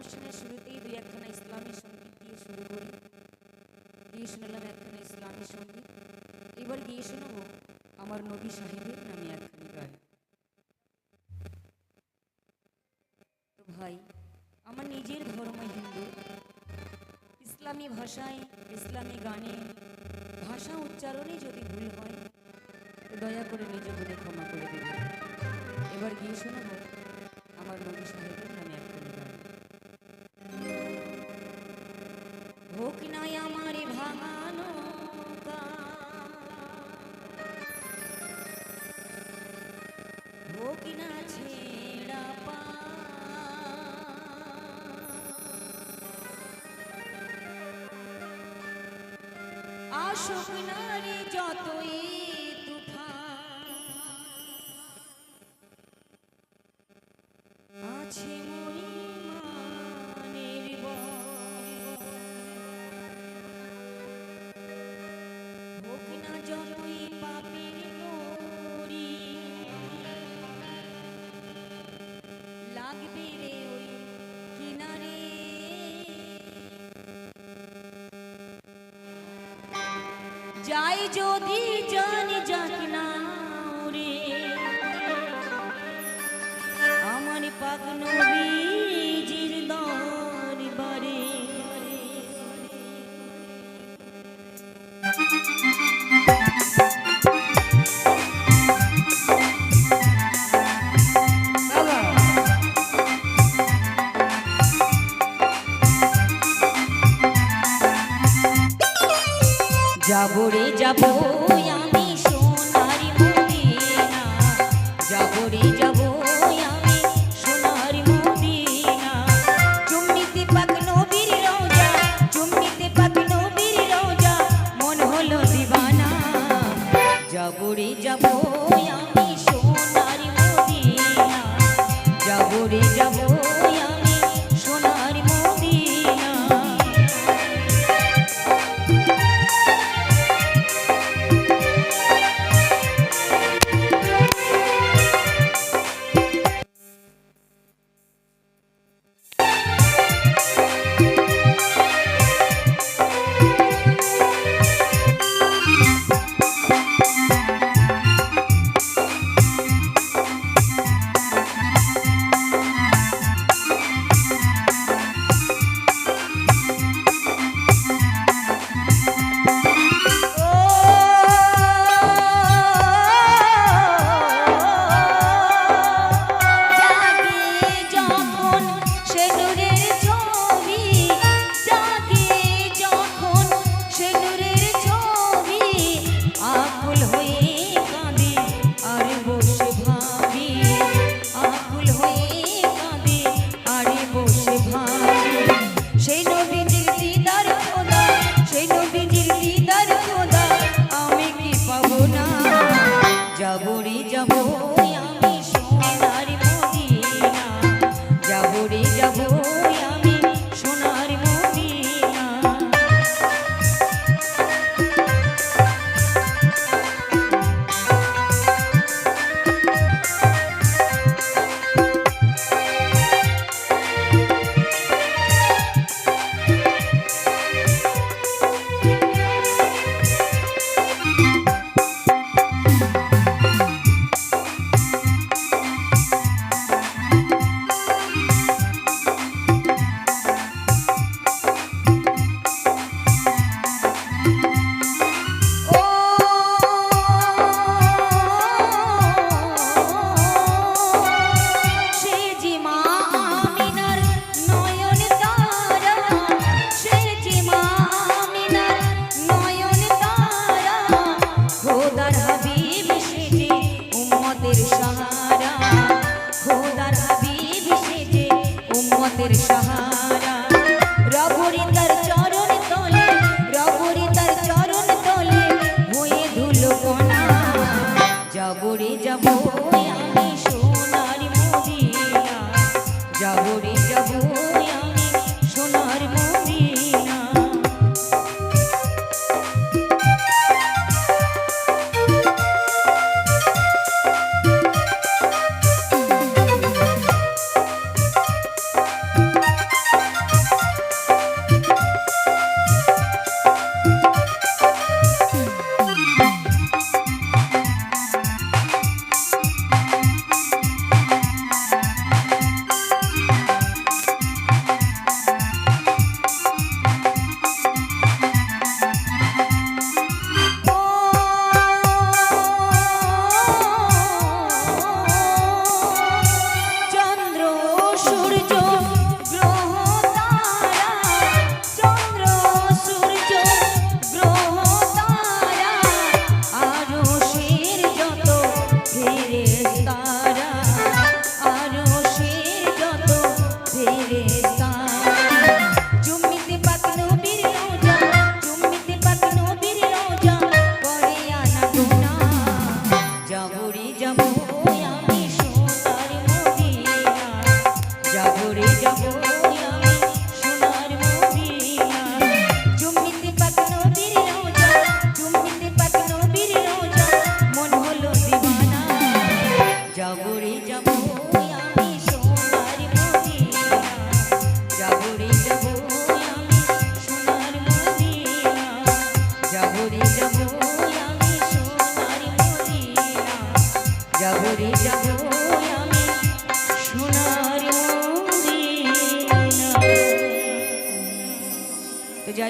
অনুষ্ঠানের শুরুতেই দুই একখানা ইসলামী সংগীত দিয়ে শুরু করি। গিয়ে শোনালাম একখানা ইসলামী সংগীত। এবার গিয়ে শোনাবো আমার নবী সাহেবের নামে একখানি গান। ভাই, আমার নিজের ধর্ম হিন্দু। ইসলামী ভাষায়, ইসলামী গানে, ভাষা উচ্চারণে যদি ভুল হয় দয়া করে নিজ বলে ক্ষমা করে দেবেন। এবার গিয়ে শোনাবো হোক নাই আমার ভাঙানো হোক না ছেড়া পা। আসুক নারী যতই লাগবে রে ওই কিনারে। যাই যদি জানি যাক না যাব রে যাব আমি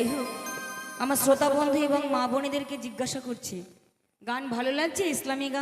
যাই হোক, আমার শ্রোতা বন্ধু এবং মা বোনেদেরকে জিজ্ঞাসা করছি, গান ভালো লাগছে? ইসলামী গান?